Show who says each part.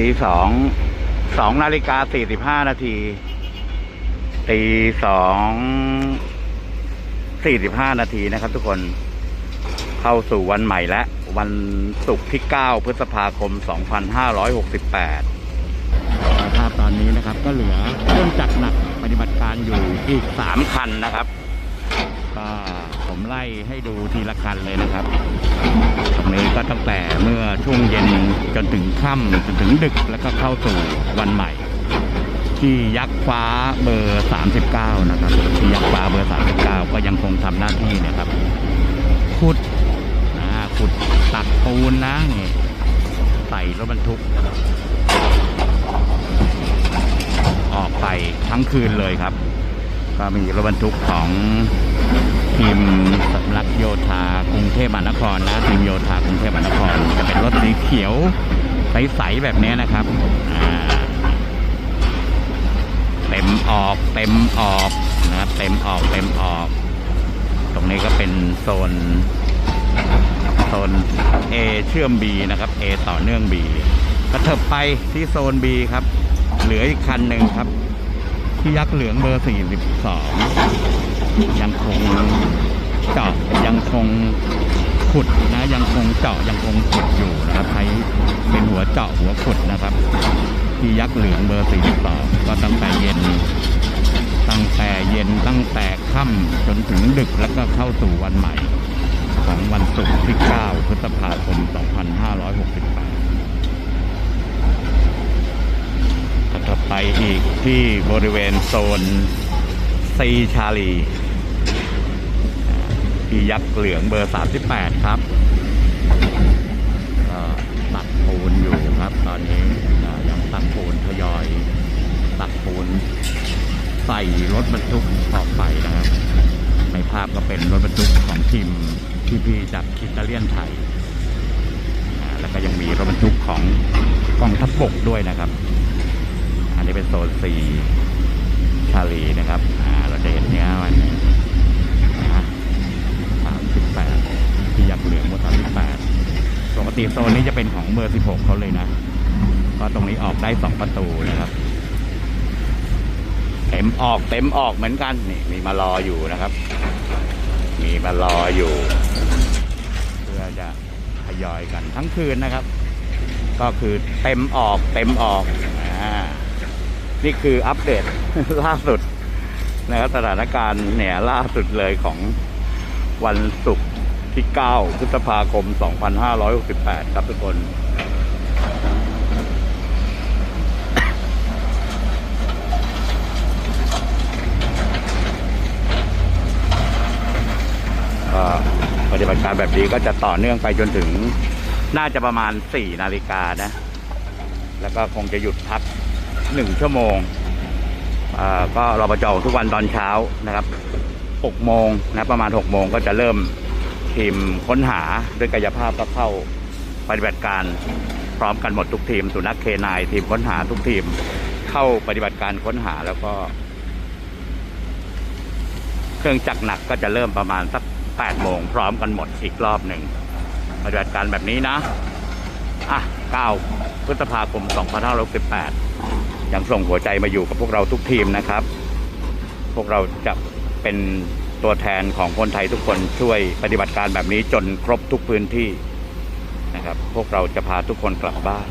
Speaker 1: ตีสองสองนาฬิกาสี่สิบห้านาทีตีสองสี่สิบห้านาทีนะครับทุกคนเข้าสู่วันใหม่และ วันศุกร์ที่เก้าพฤษภาคมสองพันห้าร้อยหกสิบแปดภาพตอนนี้นะครับ ก็เหลือเครื่องจักรหนักปฏิบัติการอยู่อีกสามคันนะครับ ผมไล่ให้ดูทีละคันเลยนะครับ ตรงนี้ก็ตั้งแต่เมื่อช่วงเย็นจนถึงค่ำจนถึงดึกแล้วก็เข้าสู่วันใหม่ ที่ยักษ์ฟ้าเบอร์ 39 นะครับ ที่ยักษ์ฟ้าเบอร์ 39 ก็ยังคงทำหน้าที่นะครับ ขุดอ่าขุดตักปูนนะนี่ใส่รถบรรทุก ออกไปทั้งคืนเลยครับ ก็มีรถบรรทุกของ ทีมสำนักโยธากรุงเทพมหานครนะทีมโยธากรุงเทพมหานคร จะเป็นรถสีเขียวใสๆแบบนี้นะครับเต็มออกเต็มออกนะครับเต็มออกเต็มออก ตรงนี้ก็เป็นโซนโซน A เชื่อม B นะครับ A ต่อเนื่อง B กระเถิบไปที่โซน B ครับ เหลืออีกคันหนึ่งครับ ที่ยักษ์เหลืองเบอร์ 42 ยังคงเจาะยังคงขุดนะยังคงเจาะยังคงขุดอยู่นะครับใช้เป็นหัวเจาะหัวขุดนะครับ ที่ยักษ์เหลืองเบอร์42ก็ตั้งแต่เย็น ตั้งแต่เย็นตั้งแต่ค่ำจนถึงดึกแล้วก็เข้าสู่วันใหม่ ของวันศุกร์ที่ 9 พฤษภาคม 2568ถัดไปอีกที่บริเวณโซนซีชาลีาที่ยักษ์เหลืองเบอร์ 38 ครับก็ตักปูนอยู่ครับตอนนี้ยังตักปูนทยอย ตักปูนใส่รถบรรทุกออไปนะครับ ในภาพก็เป็นรถบรรทุกของทีมพี่ๆจากอิตาเลียนไทย แล้วก็ยังมีรถบรรทุกของกองทัพบกด้วยนะครับ อันนี้เป็นโซนสีชาลีนะครับ เราจะเห็นเนี้ยมันสามสิบแปดที่ยักษ์เหลืองเบอร์สามสิบแปดปก ติโซนนี้จะเป็นของเบอร์สิบหกเขาเลยนะก็ตรงนี้ออกได้สองประตูนะครับเต็มออกเต็มออกเหมือนกันนี่มีมารออยู่นะครับ มีมารออยู่ เพื่อจะทยอยกันทั้งคืนนะครับ ก็คือเต็มออกเต็มออกอ่านี่คืออัปเดตล่าสุดนะครับสถานการณ์เนี่ยล่าสุดเลยของวันศุกร์ ที่ 9 พฤษภาคม 2568 ครับทุกคน ปฏิบัติการแบบนี้ก็จะต่อเนื่องไปจนถึงน่าจะประมาณ 4 นาฬิกานะ แล้วก็คงจะหยุดพัก 1 ชั่วโมง ก็รอประจทุกวันตอนเช้านะครับ 6 โมงนะประมาณ 6 โมงก็จะเริ่ม ทีมค้นหาด้วยกายภาพก็เข้าปฏิบัติการพร้อมกันหมดทุกทีม สุนัขเคนายทีมค้นหาทุกทีมเข้าปฏิบัติการค้นหาแล้วก็ เครื่องจักรหนักก็จะเริ่มประมาณสัก8โมงพร้อมกันหมดอีกรอบหนึ่งปฏิบัติการแบบนี้นะอะ9พฤษภาคม2568ยังส่งหัวใจมาอยู่กับพวกเราทุกทีมนะครับ พวกเราจะเป็น ตัวแทนของคนไทยทุกคนช่วยปฏิบัติการแบบนี้จนครบทุกพื้นที่นะครับ พวกเราจะพาทุกคนกลับบ้าน